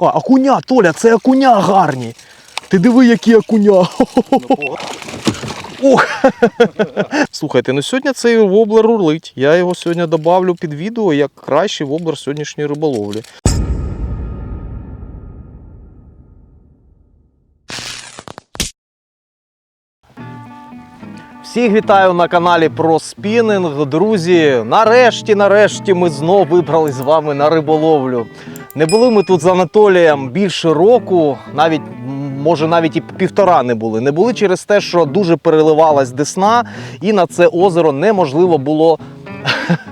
А, окуня, Толя, це окуня гарні. Ти диви, які окуня. Ох. Слухайте, ну сьогодні цей воблер урлить. Я його сьогодні добавлю під відео як кращий воблер сьогоднішньої риболовлі. Всіх вітаю на каналі про спінінг. Друзі, нарешті, нарешті ми знов вибрали з вами на риболовлю. Не були ми тут з Анатолієм більше року, навіть може навіть і півтора не були. Не були через те, що дуже переливалась десна, і на це озеро неможливо було.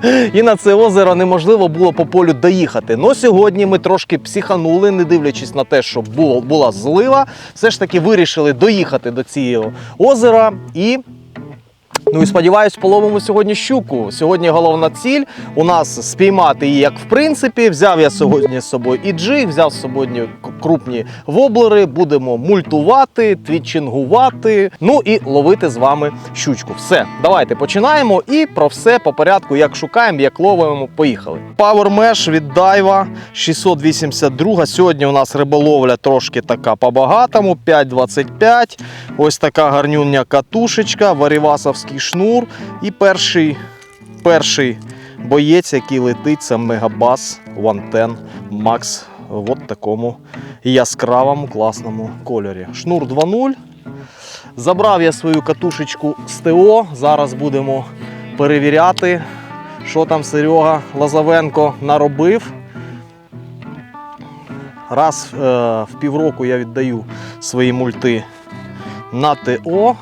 І на це озеро неможливо було по полю доїхати. Но сьогодні ми трошки психанули, не дивлячись на те, що була злива. Все ж таки вирішили доїхати до цього озера і Ну і сподіваюсь, половимо сьогодні щуку. Сьогодні головна ціль у нас спіймати її, як в принципі. Взяв я сьогодні з собою і джиг, взяв з собою крупні воблери. Будемо мультувати, твітчингувати. Ну і ловити з вами щучку. Все, давайте починаємо і про все по порядку, як шукаємо, як ловимо. Поїхали. Power Mesh від Daiwa 682. Сьогодні у нас риболовля трошки така по-багатому, 5,25. Ось така гарнюня катушечка, варівасовський шнур. І перший, перший боєць, який летить, це Мегабас 110 Max в от такому яскравому класному кольорі. Шнур 2.0. Забрав я свою катушечку з ТО. Зараз будемо перевіряти, що там Серега Лазавенко наробив. Раз е, в півроку я віддаю свої мульти на ТО,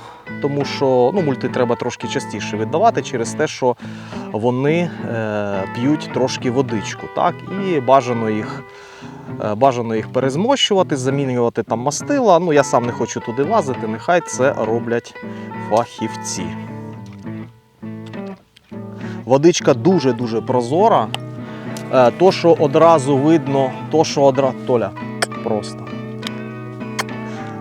тому що ну, мульти треба трошки частіше віддавати через те, що вони е, п'ють трошки водичку. Так? І бажано їх, е, бажано їх перезмощувати, замінювати там мастила. Ну, я сам не хочу туди лазити, нехай це роблять фахівці. Водичка дуже-дуже прозора. Е, То, що одразу видно, то, що одразу. Толя, просто.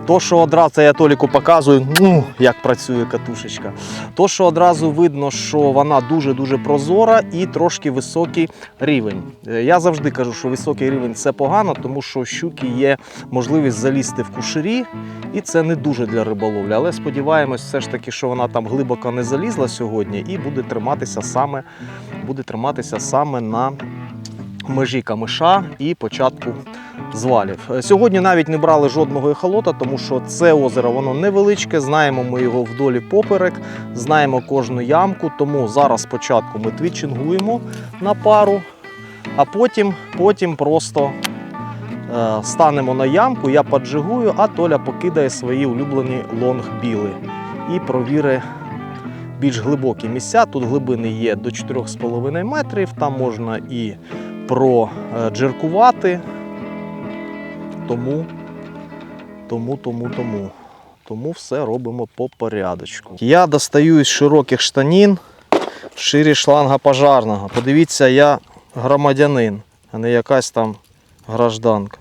То, що одразу я Толіку показую, ну, як працює катушечка. То, що одразу видно, що вона дуже-дуже прозора і трошки високий рівень. Е, Я завжди кажу, що високий рівень це погано, тому що щуки є можливість залізти в кушері, і це не дуже для риболовлі. Але сподіваємось, все ж таки, що вона там глибоко не залізла сьогодні і буде триматися саме, буде триматися саме на межі камиша і початку звалів. Е, Сьогодні навіть не брали жодного ехолота, тому що це озеро воно невеличке. Знаємо ми його вдолі поперек, знаємо кожну ямку. Тому зараз спочатку ми твітчингуємо на пару, а потім, потім просто е, станемо на ямку, я поджигую, а Толя покидає свої улюблені лонг-біли і провіри більш глибокі місця. Тут глибини є до 4,5 метрів, там можна і проджеркувати. Тому, тому, тому, тому. Тому все робимо по порядочку. Я достаю із широких штанін ширі шланга пожарного. Подивіться, я громадянин, а не якась там гражданка.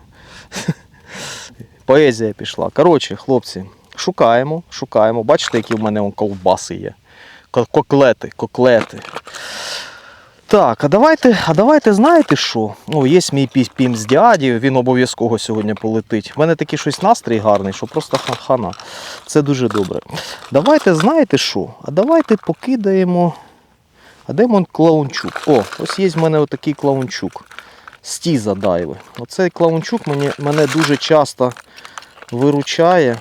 Поезія пішла. Коротше, хлопці, шукаємо, шукаємо. Бачите, які в мене ковбаси є. Коклети, коклети. Так, а давайте, а давайте знаєте що? Ну, є мій пі- пім з дяді, він обов'язково сьогодні полетить. У мене такий щось настрій гарний, що просто ха- хана. Це дуже добре. Давайте, знаєте що? А давайте покидаємо. А де мон клаунчук? О, ось є в мене отакий клаунчук. Стіза дайви. Оцей клаунчук мені, мене дуже часто виручає.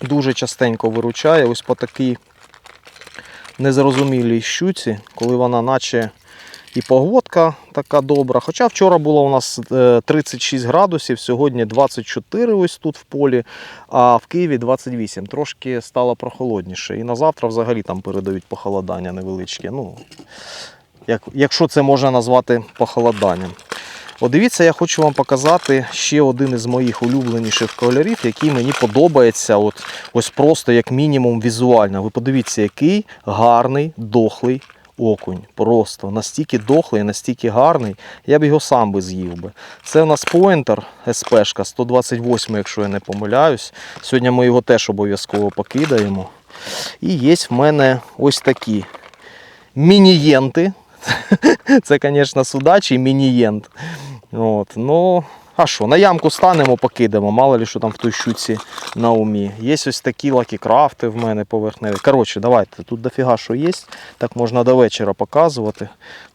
Дуже частенько виручає. Ось по такій незрозумілій щуці, коли вона наче і погодка така добра. Хоча вчора було у нас е, 36 градусів, сьогодні 24 ось тут в полі, а в Києві 28. Трошки стало прохолодніше. І на завтра взагалі там передають похолодання невеличке. Ну, як, якщо це можна назвати похолоданням. От дивіться, я хочу вам показати ще один із моїх улюбленіших кольорів, який мені подобається. От, ось просто як мінімум візуально. Ви подивіться, який гарний дохлий окунь. Просто настільки дохлий, настільки гарний. Я б його сам би з'їв би. Це у нас поінтер СПшка 128, якщо я не помиляюсь. Сьогодні ми його теж обов'язково покидаємо. І є в мене ось такі мінієнти. Це, звісно, судач і мінієнт. От, ну, а що, на ямку станемо, покидемо, мало ли що там в той щуці на умі. Є ось такі лакікрафти в мене поверхневі. Коротше, давайте, тут дофіга що є, так можна до вечора показувати.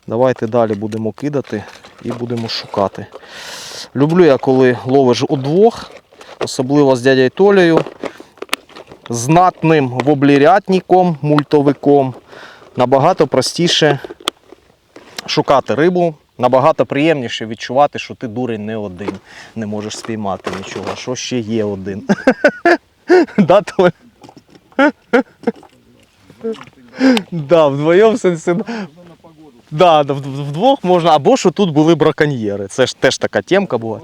Давайте далі будемо кидати і будемо шукати. Люблю я, коли ловиш удвох, особливо з дядькою Толею, знатним воблірятником, мультовиком. Набагато простіше шукати рибу, набагато приємніше відчувати, що ти дурень не один, не можеш спіймати нічого, що ще є один. Да, вдвоєм да, вдвох можна, або що тут були браконьєри. Це ж теж така темка була.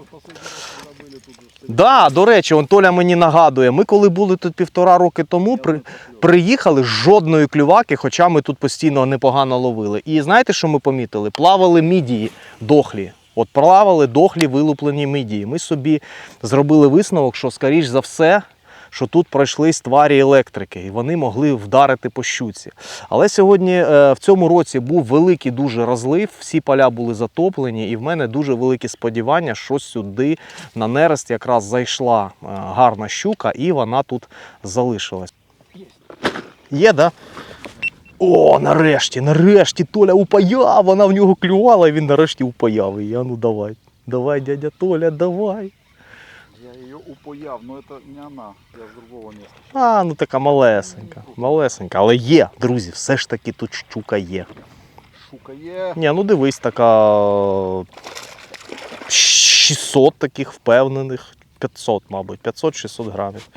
Да, до речі, он Толя мені нагадує, ми коли були тут півтора роки тому, при, приїхали жодної клюваки, хоча ми тут постійно непогано ловили. І знаєте, що ми помітили? Плавали мідії дохлі. От плавали дохлі вилуплені мідії. Ми собі зробили висновок, що, скоріш за все, що тут пройшлись тварі електрики, і вони могли вдарити по щуці. Але сьогодні е, в цьому році був великий дуже розлив, всі поля були затоплені, і в мене дуже великі сподівання, що сюди на нерест якраз зайшла е, гарна щука, і вона тут залишилась. Є, да? О, нарешті, нарешті Толя упаяв, вона в нього клювала, і він нарешті упаяв. Я ну давай. Давай, дядя Толя, давай. Упояв, но это не она, я с другого места. А, ну така малесенька, малесенька. Але є, друзі, все ж таки тут щука є. Шука е. Ні, ну дивись, така е, 600 таких впевнених, 500, мабуть, 500-600 грамів.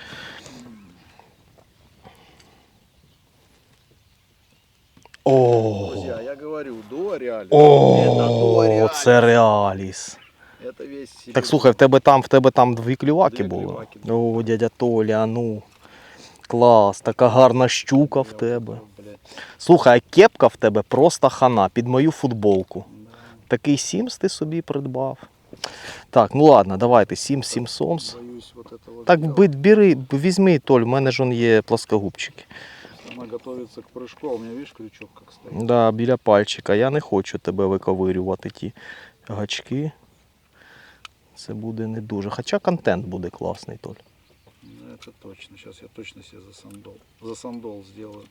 О, Друзья, я говорю, реально. это о, це реаліс. Это весь себе. Так слухай, в тебе там, в тебе там дві клюваки Дві було. клюваки, О, дядя Толя, ну. Клас, така гарна щука в тебе. Блядь, Слухай, а кепка в тебе просто хана під мою футболку. да. Такий Сімс ти собі придбав. Так, ну ладно, давайте, Сімс, Сімсомс. Боюсь вот этого. Так, дела. бі- бери, візьми, Толь, в мене ж он є плоскогубчики. Она готовится к прыжку, а у меня, видишь, крючок как стоит. Да, біля пальчика. Я не хочу тебе виковирювати ті гачки. Це буде не дуже. Хоча контент буде класний, Толь. Ну, Это точно. Сейчас я точно себе засандол. Засандол сделаю.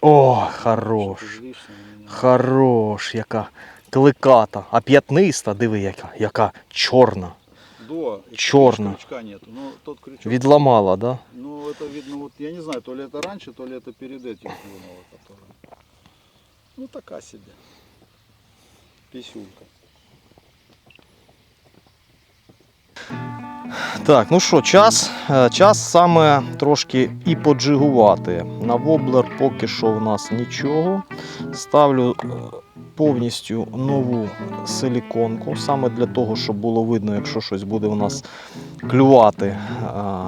О, Что хорош. ты злишься на меня? Хорош, яка кликата. А п'ятниста, диви, яка, яка чорна. До. и Чёрно. Крючка нету. Но тот крючок. Відламала, да? Ну, это видно, вот я не знаю, то ли это раньше, то ли это перед этим клюнуло, которое. Ну, такая себе. Писюлька. Так, ну що, час. Е, Час саме трошки і поджигувати. На воблер поки що в нас нічого. Ставлю е, повністю нову силіконку, саме для того, щоб було видно, якщо щось буде в нас клювати, е,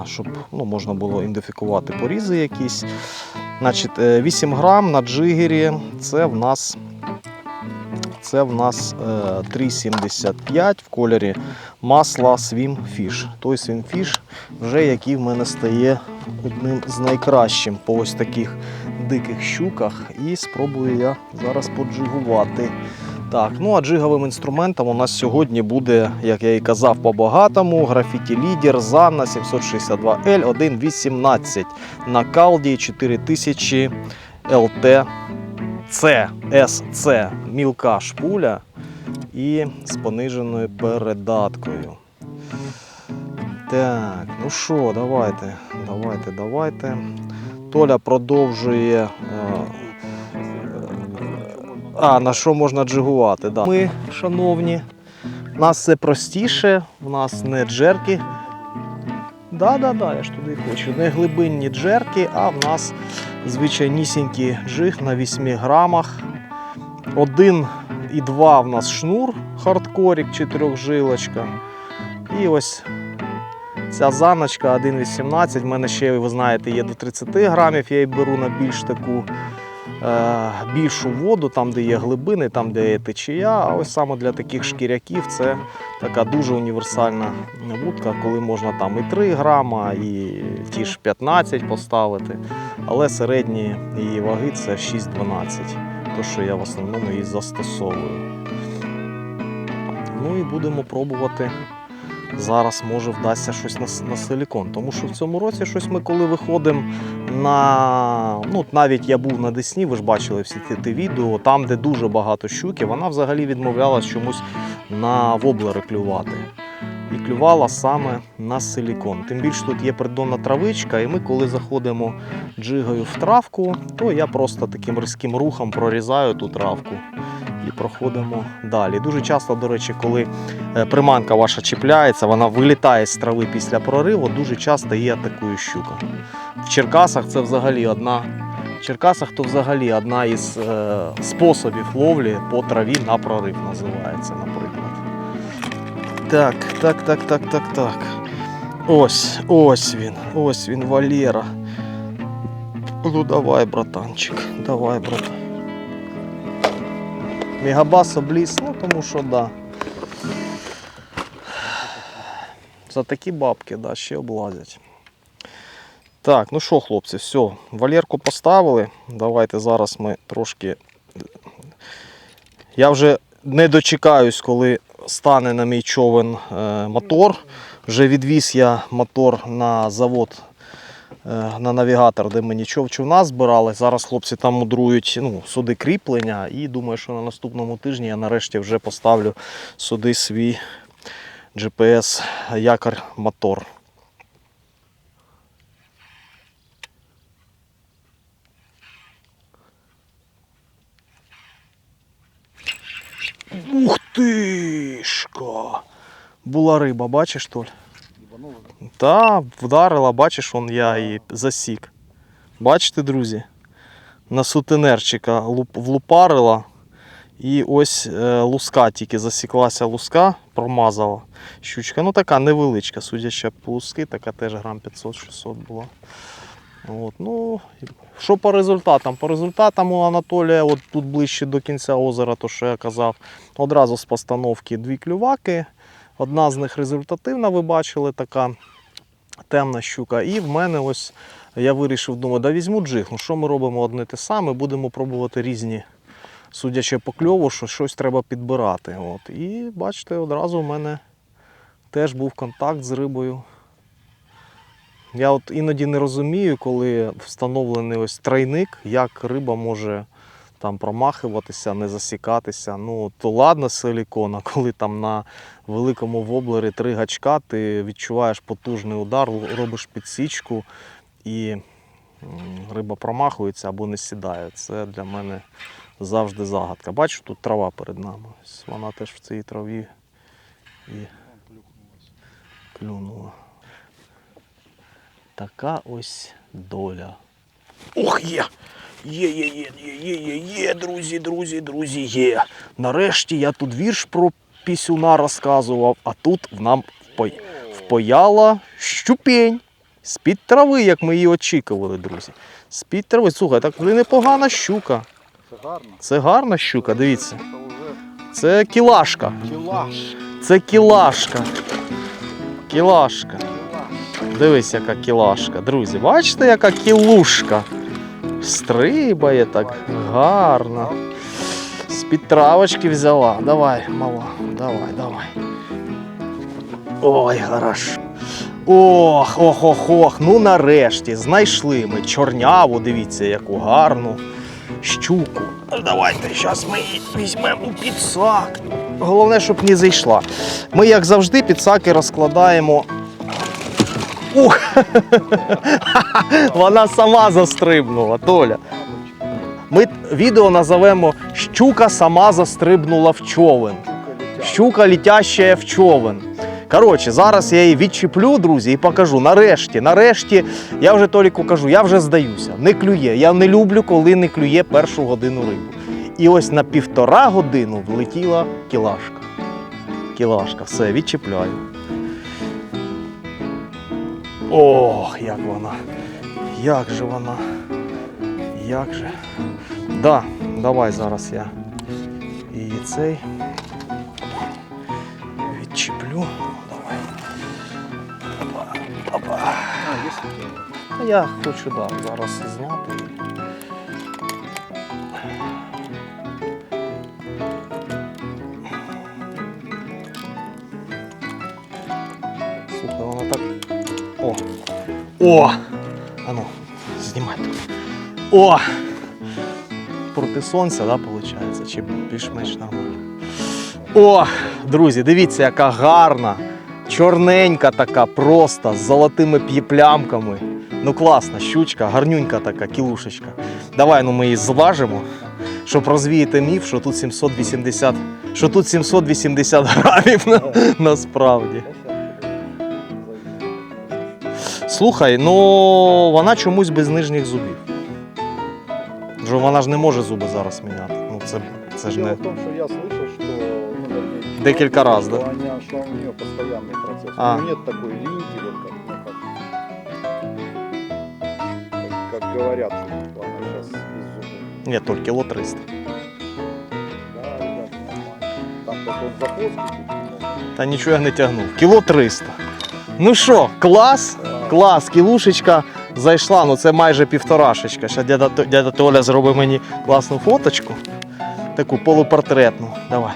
щоб ну, можна було ідентифікувати порізи якісь. Значить, е, 8 грам на джигері це в нас. Це в нас е, 3,75 в кольорі масла Swim Fish. Той Swim вже який в мене стає одним з найкращим по ось таких диких щуках. І спробую я зараз поджигувати. Так, ну а джиговим інструментом у нас сьогодні буде, як я і казав, по-багатому, графіті лідер Zanna 762L 1.18 на калді 4000 LT C, SC, мілка шпуля і з пониженою передаткою. Так, ну що, давайте, давайте, давайте. Толя продовжує. е, А, на що можна джигувати? Да. Ми, шановні, у нас все простіше, у нас не джерки. Да, да, да, я ж туди хочу. Не глибинні джерки, а в нас звичайнісінький джиг на 8 грамах. Один і два в нас шнур, хардкорік, чотирьохжилочка. І ось ця заночка 1,18. В мене ще, ви знаєте, є до 30 грамів. Я її беру на більш таку е, більшу воду, там, де є глибини, там, де є течія. А ось саме для таких шкіряків це така дуже універсальна вудка, коли можна там і 3 грама, і ті ж 15 поставити. Але середні її ваги це 6-12, то що я в основному її застосовую. Ну і будемо пробувати. Зараз може вдасться щось на, на силікон. Тому що в цьому році щось ми коли виходимо на. Ну, навіть я був на Десні, ви ж бачили всі ті, ті відео, там, де дуже багато щуки, вона взагалі відмовлялась чомусь на воблери клювати. І клювала саме на силікон. Тим більше тут є придонна травичка, і ми, коли заходимо джигою в травку, то я просто таким різким рухом прорізаю ту травку і проходимо далі. Дуже часто, до речі, коли е, приманка ваша чіпляється, вона вилітає з трави після прориву, дуже часто є атакує щука. В Черкасах це взагалі одна. В Черкасах то взагалі одна із е, способів ловлі по траві на прорив називається, наприклад. Так, так, так, так, так, так. Ось, ось він, ось він, Валера. Ну давай, братанчик, давай, брат. Мегабас обліз, ну тому що да. За такі бабки, да, ще облазять. Так, ну що, хлопці, все, Валерку поставили. Давайте зараз ми трошки. Я вже не дочекаюсь, коли стане на мій човен е, мотор. Вже відвіз я мотор на завод е, на навігатор, де мені човчуна збирали. Зараз хлопці там мудрують ну, суди кріплення. І думаю, що на наступному тижні я нарешті вже поставлю сюди свій GPS якар мотор. Ух тишка! Була риба, бачиш, Толь? Та, вдарила, бачиш, он я її засік. Бачите, друзі? На сутенерчика влупарила. І ось е, луска тільки засіклася луска, промазала щучка. Ну така невеличка, судячи по луски, така теж грам 500-600 була. От, ну, що по результатам? По результатам у Анатолія, от тут ближче до кінця озера, то що я казав, одразу з постановки дві клюваки. Одна з них результативна, ви бачили, така темна щука. І в мене ось я вирішив, думаю, да візьму джиг. Ну що ми робимо одне те саме, будемо пробувати різні, судячи по кльову, що щось треба підбирати. От. І бачите, одразу в мене теж був контакт з рибою. Я от іноді не розумію, коли встановлений ось тройник, як риба може там промахуватися, не засікатися. Ну, то ладно силікон, а коли там на великому воблері три гачка, ти відчуваєш потужний удар, робиш підсічку і риба промахується або не сідає. Це для мене завжди загадка. Бачу, тут трава перед нами. Вона теж в цій траві і клюнула. Така ось доля. Ох, є! Є, є, є, є, є, є, є, друзі, друзі, друзі, є. Нарешті я тут вірш про пісюна розказував, а тут в нам впояла щупень. З-під трави, як ми її очікували, друзі. З-під трави. Слухай, так непогана щука. Це гарно. Це гарна щука, дивіться. Це кілашка. кілаш. Це кілашка. Кілашка. Дивись, яка кілашка. Друзі, бачите, яка кілушка? Стрибає так гарно. З-під травочки взяла. Давай, мала, давай, давай. Ой, хорошо. Ох, ох, ох, ох. Ну нарешті знайшли ми чорняву, дивіться, яку гарну щуку. Давайте зараз ми її візьмемо підсак. Головне, щоб не зайшла. Ми, як завжди, підсаки розкладаємо Ух! Вона сама застрибнула, Толя. Ми відео назовемо Щука сама застрибнула в човен. Щука літящая в човен. Коротше, зараз я її відчіплю, друзі, і покажу. Нарешті, нарешті, я вже Толіку кажу, я вже здаюся. Не клює. Я не люблю, коли не клює першу годину рибу. І ось на півтора годину влетіла кілашка. Кілашка, все, відчіпляю. Ох, як вона. Як же вона. Як же. Да, давай зараз я її цей відчіплю. Давай. Опа, опа. Є я хочу да, зараз зняти. О! Ану, знімай тут. О! Проти сонця, да, виходить? Чи більш-менш нормально. О, друзі, дивіться, яка гарна, чорненька така, просто з золотими п'є- плямками. Ну класна щучка, гарнюнька така, кілушечка. Давай ну ми її зважимо, щоб розвіяти міф, що тут 780, що тут 780 грамів на, насправді. Слухай, ну вона чомусь без нижніх зубів. Вже вона ж не може зуби зараз міняти. Ну це, це ж Дело не. в том, что я слышал, что ну, вернее, Декілька раз, да? что, она, что у нее постоянный процесс. А. У нее нет такой линьки, вот как, ну, как, как, как говорят, что она сейчас без зубов. Ні, то кіло 300. Да, ребят, нормально. Там такой запуски. Та нічого я не тягнув. Кіло 300. Ну що, клас? Клас, кілушечка зайшла, ну це майже півторашечка. Ще дядя, дядя Толя зробить мені класну фоточку. Таку полупортретну. Давай.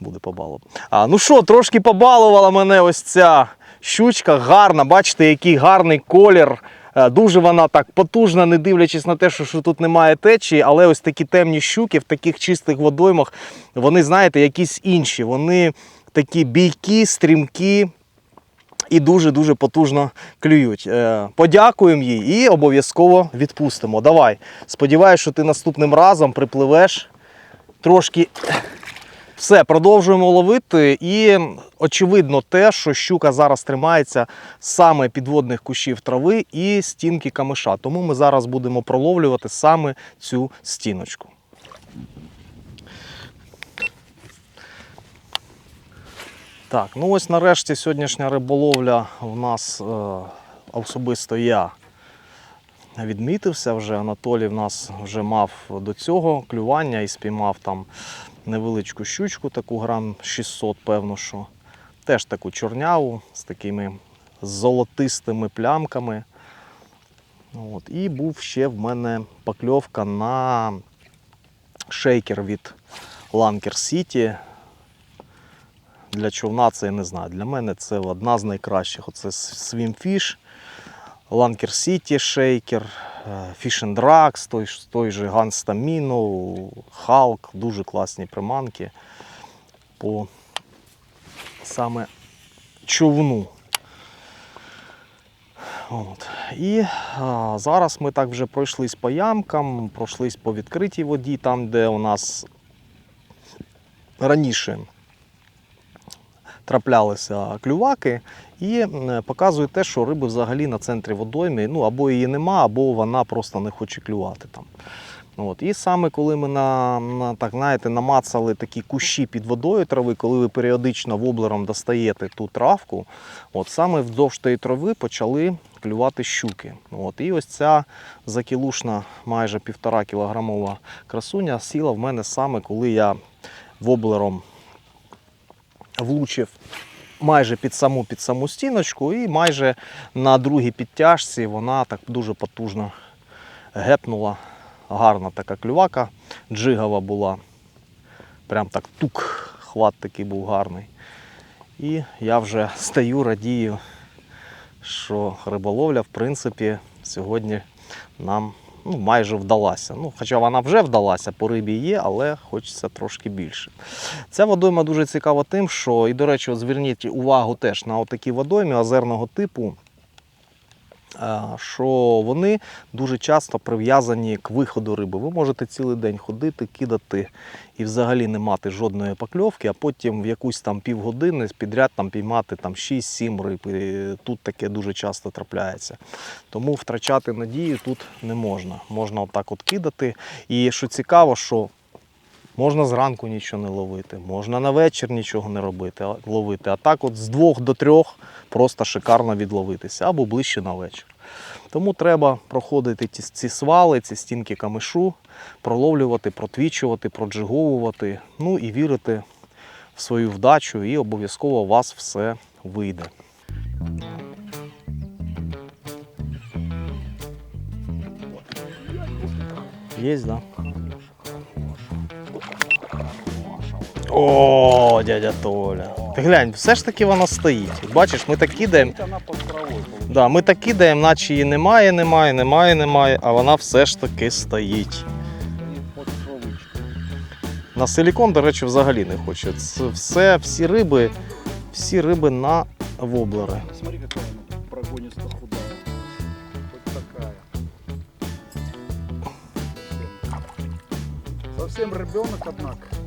Буде побалувати. А, ну що, трошки побалувала мене ось ця щучка гарна. Бачите, який гарний колір. Е, Дуже вона так потужна, не дивлячись на те, що, тут немає течії, але ось такі темні щуки в таких чистих водоймах, вони, знаєте, якісь інші. Вони такі бійкі, стрімкі і дуже-дуже потужно клюють. Е, Подякуємо їй і обов'язково відпустимо. Давай. Сподіваюсь, що ти наступним разом припливеш трошки все, продовжуємо ловити. І очевидно те, що щука зараз тримається саме підводних кущів трави і стінки камиша. Тому ми зараз будемо проловлювати саме цю стіночку. Так, ну ось нарешті сьогоднішня риболовля в нас е, особисто я відмітився вже. Анатолій в нас вже мав до цього клювання і спіймав там невеличку щучку, таку грам 600, певно, що. Теж таку чорняву з такими золотистими плямками. От. І був ще в мене покльовка на шейкер від Lanker City. Для човна це я не знаю. Для мене це одна з найкращих. Оце Swimfish, Lanker City шейкер, Fish and Drax, той, той же Ганс Таміно, Халк, дуже класні приманки по саме човну. От. І а, зараз ми так вже пройшлись по ямкам, пройшлись по відкритій воді, там, де у нас раніше траплялися клюваки, і показує те, що риби взагалі на центрі водойми, ну або її нема, або вона просто не хоче клювати там. От. І саме коли ми на, на, так, знаєте, намацали такі кущі під водою трави, коли ви періодично воблером достаєте ту травку, от саме вздовж тієї трави почали клювати щуки. От. І ось ця закілушна майже півтора кілограмова красуня сіла в мене саме, коли я воблером влучив майже під саму під саму стіночку, і майже на другій підтяжці вона так дуже потужно гепнула. Гарна така клювака, джигава була. Прям так тук, хват такий був гарний. І я вже стою, радію, що риболовля, в принципі, сьогодні нам ну, майже вдалася. Ну, хоча вона вже вдалася, по рибі є, але хочеться трошки більше. Ця водойма дуже цікава тим, що, і, до речі, от зверніть увагу теж на такі водойми озерного типу, що вони дуже часто прив'язані к виходу риби. Ви можете цілий день ходити, кидати і взагалі не мати жодної покльовки, а потім в якусь там півгодини підряд там піймати там 6-7 риб. І тут таке дуже часто трапляється. Тому втрачати надію тут не можна. Можна отак от кидати. І що цікаво, що Можна зранку нічого не ловити, можна на вечір нічого не робити, ловити. А так, от з двох до трьох просто шикарно відловитися або ближче на вечір. Тому треба проходити ті, ці свали, ці стінки камишу, проловлювати, протвічувати, проджиговувати, ну і вірити в свою вдачу, і обов'язково у вас все вийде. Є, да? О, дядя Толя. Ти глянь, все ж таки вона стоїть. Бачиш, ми так кидаємо. Да, ми так кидаємо, наче її немає, немає, немає, немає, а вона все ж таки стоїть. На силікон, до речі, взагалі не хоче. Це все, всі риби, всі риби на воблери. Смотри, какая она прогониста худая. Вот такая. Совсем. Ребенок, однако.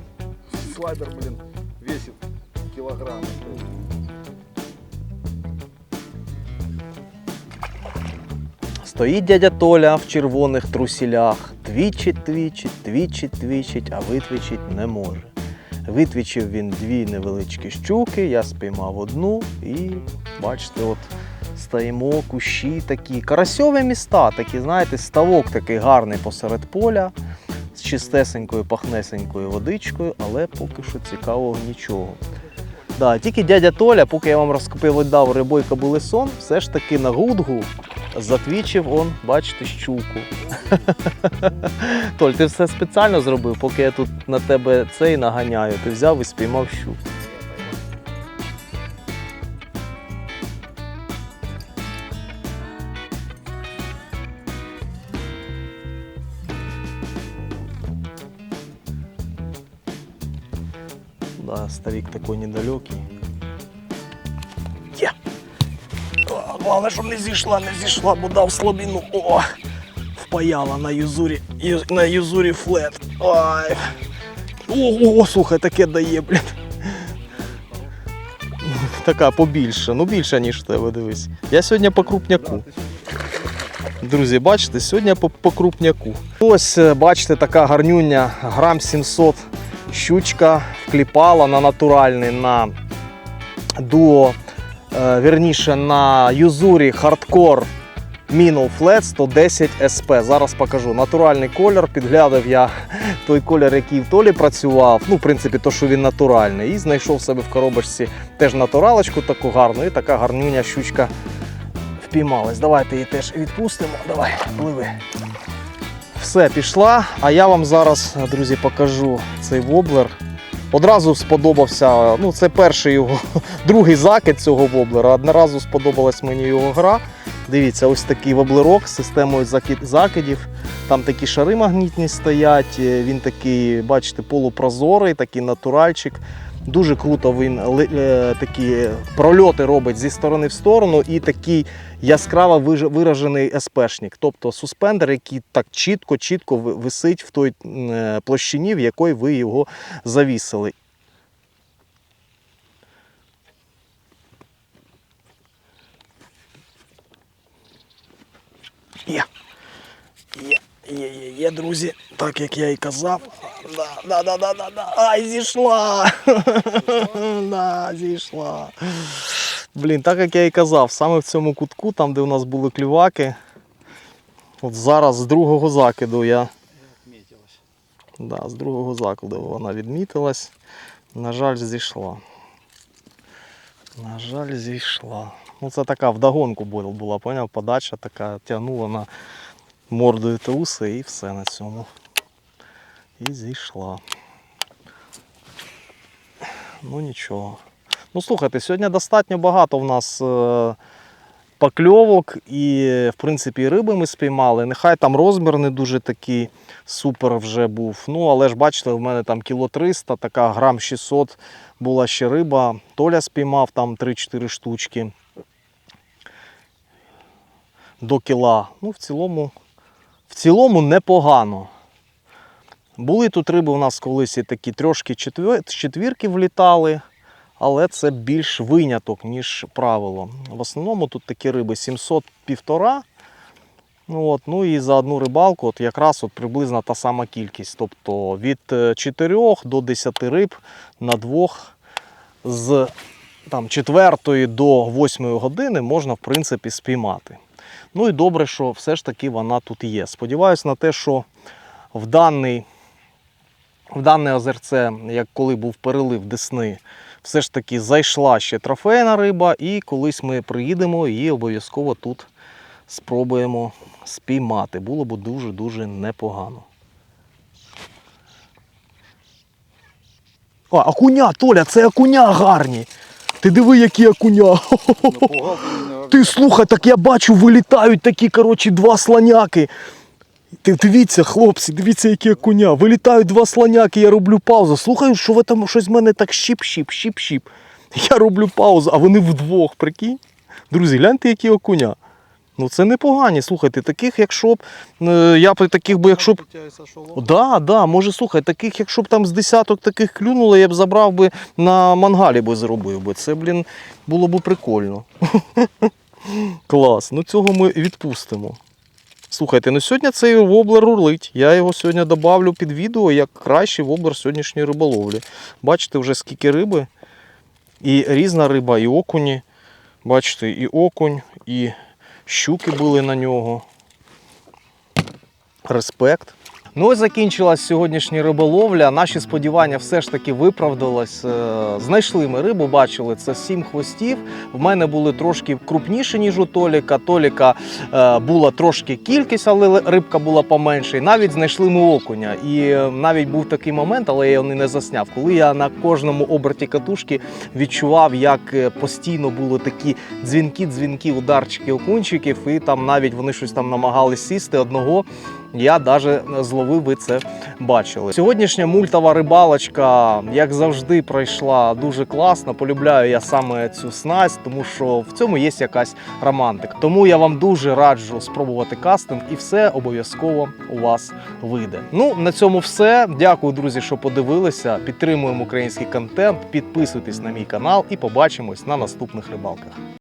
Слайдер, блин, весит килограмм. Стоїть дядя Толя в червоних трусілях, твічить, твічить, твічить, твічить, а витвічить не може. Витвічив він дві невеличкі щуки, я спіймав одну і бачите, от стоїмо, кущі такі. Карасьові міста, такі, знаєте, ставок такий гарний посеред поля чистесенькою, пахнесенькою водичкою, але поки що цікавого нічого. Да, тільки дядя Толя, поки я вам розповідав рибой кобили все ж таки на гудгу затвічив он, бачите, щуку. Толь, ти все спеціально зробив, поки я тут на тебе цей наганяю, ти взяв і спіймав щуку. Старик такой недалекий. Є! О, Главное, щоб не зійшла, не зійшла, бо дав слабину. О! Впаяла на юзурі, ю- на юзурі флет. Ой. О, о, слухай, таке дає, блін. Така побільше, ну більше, ніж тебе, дивись. Я сьогодні по крупняку. Друзі, бачите, сьогодні по, по крупняку. Ось, е, бачите, така гарнюня, грам 700 щучка вкліпала на натуральний на дуо, е, вірніше на юзурі хардкор Minnow Flat 110 SP. Зараз покажу. Натуральний колір. Підглядав я той колір, який в Толі працював. Ну, в принципі, то, що він натуральний. І знайшов себе в коробочці теж натуралочку таку гарну. І така гарнюня щучка впіймалась. Давайте її теж відпустимо. Давай, пливи. Все, пішла. А я вам зараз, друзі, покажу цей воблер. Одразу сподобався. Ну, це перший його другий закид цього воблера. Одразу сподобалась мені його гра. Дивіться, ось такий воблерок з системою закидів. Там такі шари магнітні стоять. е, Він такий, бачите, полупрозорий, такий натуральчик. Дуже круто він е, такі прольоти робить зі сторони в сторону і такий яскраво виражений СПшник. Тобто суспендер, який так чітко-чітко висить в той е, площині, в якої ви його завісили. Є. Є, є, є, є, друзі, так як я і казав. Да, да, да, да, да. Ай, зійшла. да, зійшла. Блін, так як я і казав, саме в цьому кутку, там, де у нас були клюваки, от зараз з другого закиду я. Да, з другого закладу вона відмітилась. На жаль, зійшла. На жаль, зійшла. Ну, це така вдогонку була поняв, подача така тягнула на мордою труси і все на цьому. І зійшла. Ну нічого. Ну слухайте, сьогодні достатньо багато в нас е, покльовок і, в принципі, риби ми спіймали. Нехай там розмір не дуже такий супер вже був. Ну, але ж бачите, в мене там кіло 300, така грам 600 була ще риба. Толя спіймав там 3-4 штучки до кіла. Ну, в цілому, в цілому непогано. Були тут риби у нас колись і такі четвер- четвірки влітали, але це більш виняток, ніж правило. В основному тут такі риби 700 півтора. Ну, От, ну і за одну рибалку от якраз от приблизно та сама кількість. Тобто від 4 до 10 риб на двох з там, 4 до 8 години можна в принципі спіймати. Ну і добре, що все ж таки вона тут є. Сподіваюсь на те, що в даний, в дане озерце, як коли був перелив Десни, все ж таки зайшла ще трофейна риба, і колись ми приїдемо і обов'язково тут спробуємо спіймати. Було б дуже-дуже непогано. А, окуня, Толя, це окуня гарні. Ти диви, які окуня. Ти слухай, так я бачу, вилітають такі, коротше, два слоняки. Ти дивіться, хлопці, дивіться, які окуня. Вилітають два слоняки, я роблю паузу. Слухаю, що ви там щось в мене так щіп-щіп, щіп-щіп. Я роблю паузу, а вони вдвох, прикинь. Друзі, гляньте, які окуня. Ну це непогані. Слухайте, таких, якщо б. е, Я б таких би, якщо б. Да, да, може, слухай, таких, якщо б там з десяток таких клюнуло, я б забрав би на мангалі би зробив би. Це, блін, було б прикольно. Клас. Ну цього ми відпустимо. Слухайте, ну сьогодні цей воблер урлить. Я його сьогодні добавлю під відео як кращий воблер сьогоднішньої риболовлі. Бачите вже скільки риби. І різна риба, і окуні. Бачите, і окунь, і щуки були на нього. Респект. Ну ось закінчилась сьогоднішня риболовля. Наші сподівання все ж таки виправдалось. Е, Знайшли ми рибу, бачили, це сім хвостів. В мене були трошки крупніші, ніж у Толіка. Толіка е, була трошки кількість, але рибка була поменше. Навіть знайшли ми окуня. І е, навіть був такий момент, але я його не засняв. Коли я на кожному оберті катушки відчував, як постійно були такі дзвінки, дзвінки, ударчики окунчиків, і там навіть вони щось там намагались сісти одного. Я навіть зловив, ви це бачили. Сьогоднішня мультова рибалочка, як завжди, пройшла дуже класно. Полюбляю я саме цю снасть, тому що в цьому є якась романтика. Тому я вам дуже раджу спробувати кастинг, і все обов'язково у вас вийде. Ну на цьому все. Дякую, друзі, що подивилися. Підтримуємо український контент. Підписуйтесь на мій канал і побачимось на наступних рибалках.